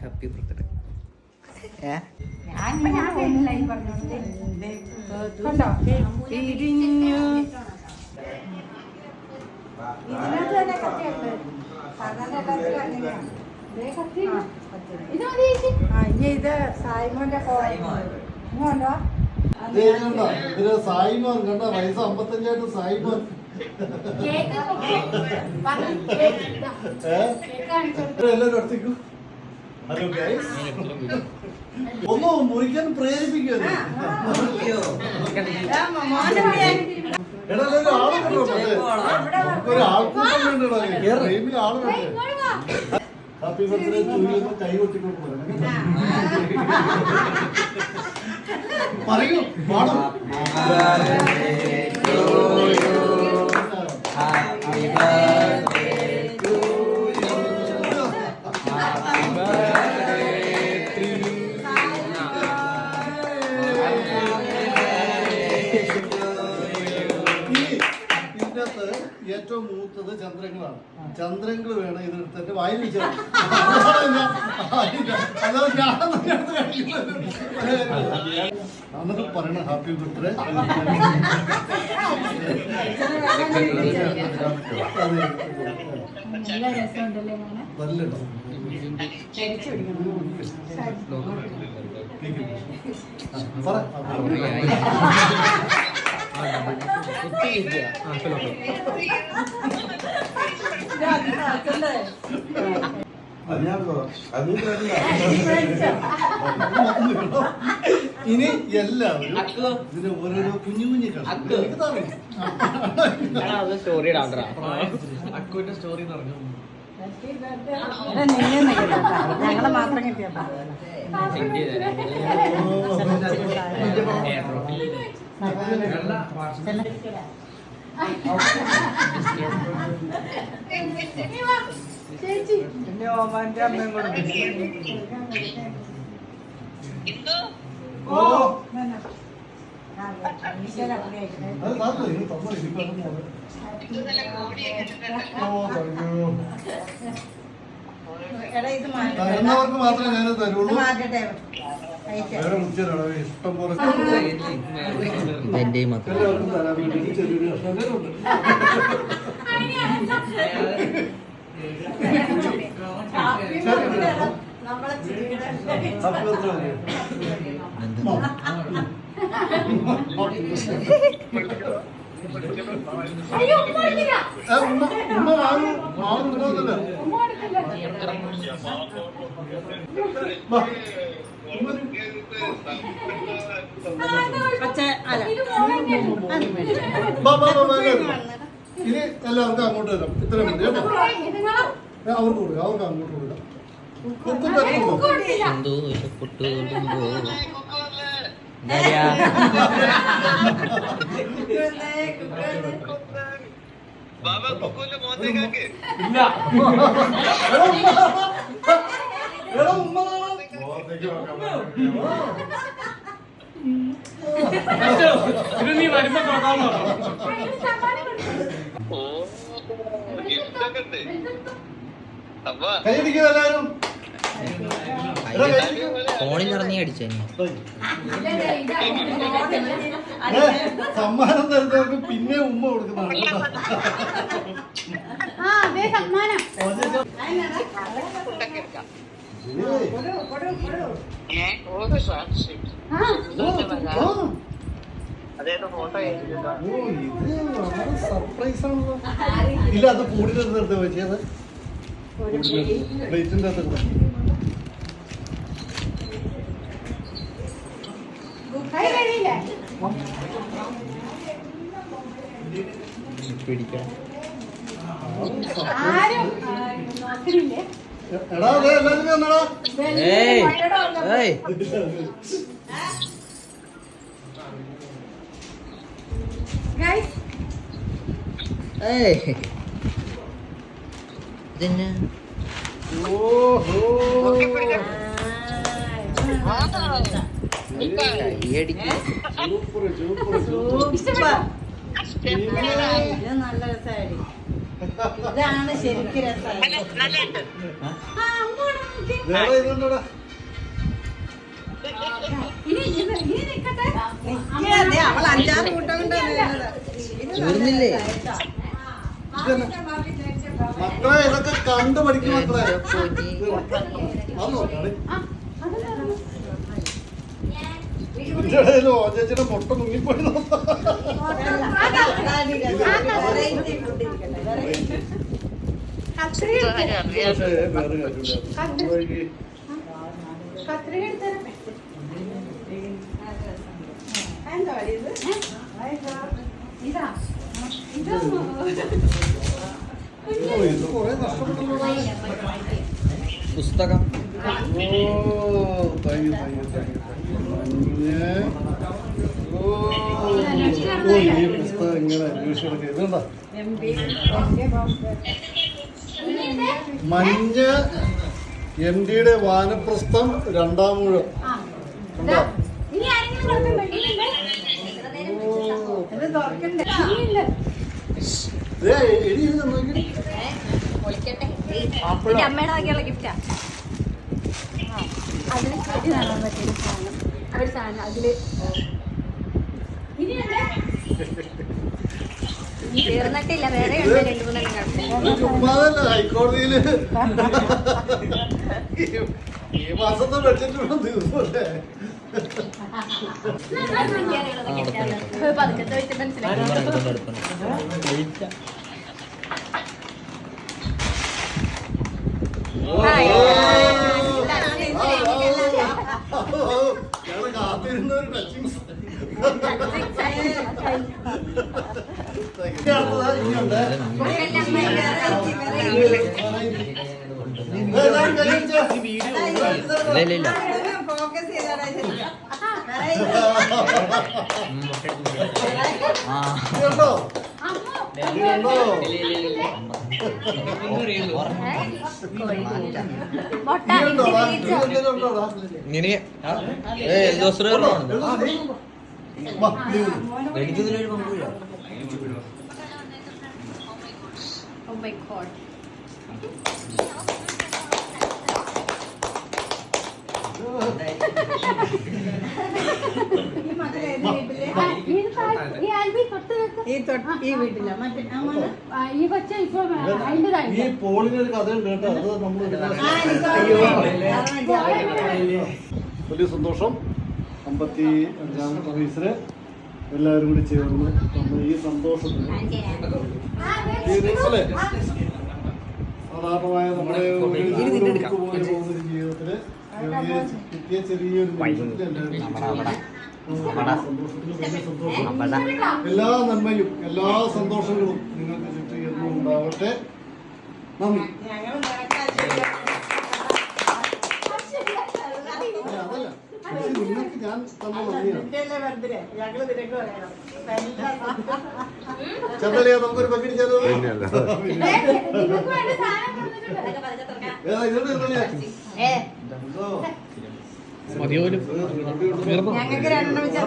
Happy birthday ഏ? കണ്ടോ? പിരിഞ്ഞു. ഇതിനകത്ത് തന്നെ കത്തിയുണ്ട് സാധാരണ എല്ലാത്തിലും അങ്ങനെയാണ് ദേ കത്തി. ആ, ഇനി ഇത് സായ്മോന്റെ? ഇതിൽ സായിമോൻ കണ്ട? വയസ്സ് അമ്പത്തഞ്ചായിട്ട് സായിമോൻ? എല്ലാവരും അടുത്തേക്കു ഹലോ ഗൈസ് ഒന്ന് മുറിക്കാൻ പ്രേരിപ്പിക്കുന്നത് എടാ ഒരു ആൾ കണ്ടോ ഒരു ആൾക്കൂട്ടം വേണ്ടടാ ഫ്രെയിമിൽ ആൾ വേണ്ടേ ഹാപ്പി ബർത്ത്ഡേ ടു കൈ കൊട്ടിക്കൊണ്ട്. പറയൂ പാടും. ഏറ്റവും മൂത്തത് ചന്ദ്രങ്ങളാണ്. ചന്ദ്രങ്ങൾ വേണം ഇതെടുത്തിട്ട് വായിൽ വെച്ചാൽ. പറയണ ഹാപ്പി ബർത്ത്ഡേ. നല്ല പറ. ഇനി എല്ലാവരും ഇതിന് ഓരോരോ കുഞ്ഞു കുഞ്ഞു. സ്റ്റോറി അക്കുവിന്റെ സ്റ്റോറി പറഞ്ഞു ഞങ്ങളെ മാത്രം കിട്ടിയപ്പാ ചേച്ചി ഓമാന്റെ അമ്മയും കൂടെ ഓ എടാ ഇത് മാറ്റട്ടെ. മാത്രമേ തരുള്ളൂ മാറ്റട്ടെ എന്റെ ബർത്ത്ഡേ അയ്യോ, ഉമ്മ എടുക്കില്ല. ഉമ്മ ഉമ്മ ആരും കിട്ടുന്നില്ല ഉമ്മ എടുക്കില്ല. ഇനി എല്ലാവർക്കും അങ്ങോട്ട് വരാം. ഇത്രയും മതി കേട്ടോ. അവർക്ക് കൊടുക്കാം അവർക്ക് അങ്ങോട്ട് കൊടുക്കാം. കുക്കുവന്നേ, കുക്കുവന്നേ. ഇല്ല. ഇത് നീ വരുമ്പോ നോക്കാമോ സമ്മാനം. ഫോണിൽ നിറഞ്ഞി അടിച്ചു തരുന്നവർക്ക് പിന്നെ ഉമ്മ കൊടുക്കുന്നതാണ് കേട്ടോ. സർപ്രൈസ് ആണല്ലോ ഇല്ല അത് കൂടുതൽ എടുത്ത് വെച്ചത് പ്ലേറ്റിന്റെ അകത്ത് കൂടെ. കൈ കഴിയില്ലേ പിടിക്കണം ആരും സൂപ്പർ സൂപ്പർ സൂപ്പർ. നല്ല രസമായിരിക്കും. ഇതാണ് ശരിക്കും രസം നോക്ക്. അവൾ അഞ്ചാറ് കൂട്ടം. തീർന്നില്ലേ മക്കളെ ഇതൊക്കെ കണ്ടു പഠിക്കും മക്കളെ. അത് നോക്കാണ് ചേച്ചിയുടെ മുട്ട മുങ്ങിപ്പോയി നോക്കാം വെറൈറ്റി ഫുഡ് ഇരിക്കട്ടെ, വെറൈറ്റി. കത്രിക എടുത്തരാം. പക്ഷേ വേറെ കാര്യമില്ല നമ്മൾ ഈ കത്രിക എടുത്തരാം. എന്താ ഇത്? പുസ്തകം ഓ, thank you thank you thank you. മഞ്ഞ. എം ഡിയുടെ വാനപ്രസ്ഥം രണ്ടാം മുഴം. അമ്മയുടെ ഗിഫ്റ്റാ അതിന് ചെടി നടാൻ ഒരു സാധനം അതിൽ. തീർന്നിട്ടില്ല വേറെ ഉണ്ട് രണ്ടു മൂന്നെണ്ണം ഹൈക്കോടതിയിൽ. ഈ- മാസത്തെ ബഡ്ജറ്റ് ദിവസമല്ലേ? പതുക്കത്തെ വെച്ച് മനസ്സിലായി. കാത്തിരുന്ന ഒരു ടച്ചിങ് ഇല്ല ഇല്ല ഇല്ല അതൊന്ന് focus ചെയ്താലാ ശരിയാ. Variety. ആ കേട്ടോ അമ്മോ കേട്ടോ മുട്ട ഇതുണ്ടോടാ? തിരിച്ചു ഇത് എന്തെങ്കിലും ഉണ്ടോടാ? ഇങ്ങനെ ഏ ദിവസം എഴുതാ, നീ വാ, നീ വരൂ. എനിക്കിതിലൊരു പങ്കുമില്ല Oh my god. ഈ തൊട്ട്. ഈ വീട്ടില. മറ്റേ ഈ കൊച്ച ഇപ്പൊ അതിന്റെ ഈ പോളിനൊരു കഥയുണ്ട് കേട്ടോ. അത് നമ്മൾ. വലിയ സന്തോഷം. അമ്പത്തി അഞ്ചാം വയസ്സിൽ എല്ലാവരും കൂടി ചേർന്ന് നമ്മൾ ഈ സന്തോഷത്തിന്. സാധാരണമായ നമ്മുടെ പോകുന്ന ജീവിതത്തിൽ ചെറിയ കിട്ടിയ ചെറിയൊരു എല്ലാ നന്മയും എല്ലാ സന്തോഷങ്ങളും നിങ്ങൾക്ക് ചുറ്റും എന്നും ഉണ്ടാവട്ടെ നന്ദി അതല്ല നിങ്ങൾക്ക് ഞാൻ തന്ന നന്ദിയാണ്. എല്ലാം നമുക്കൊരു സാധനം കൊടുത്തിട്ടുണ്ട് ഏതാ ഇതുണ്ട് ചന്ദ്രലിയ ഏ. ഇതോ. മതിയോലും? ഞങ്ങൾക്ക് രണ്ടെണ്ണം വെച്ച്